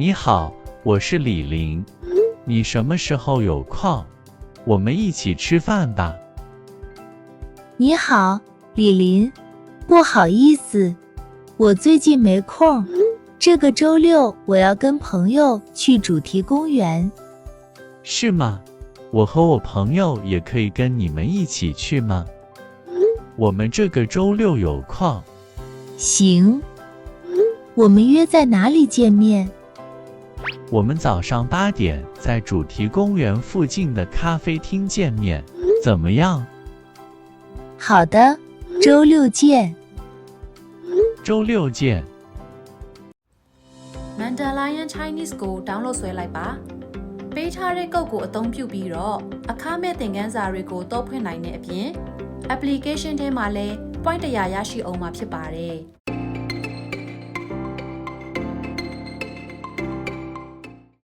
你好，我是李玲。你什么时候有空？我们一起吃饭吧。你好，李林。不好意思，我最近没空。这个周六我要跟朋友去主题公园。是吗？我和我朋友也可以跟你们一起去吗？我们这个周六有空。行。我们约在哪里见面？我们早上八点在主题公园附近的咖啡厅见面，怎么样？好的，周六见。周六见。Mandalorian Chinese ကို download ဆွဲလိုက်ပါ။ပေးထားတဲ့ကုတ်ကိုအသုံးပြုပြီးတော့အခမဲ့သင်ခန်းစာတွေကိုတောက်ဖွင့်နိုင်တဲ့အပြင် application ထဲမှာလည်း point တရာရရှိအောင်မှာဖြစ်ပါတယ်။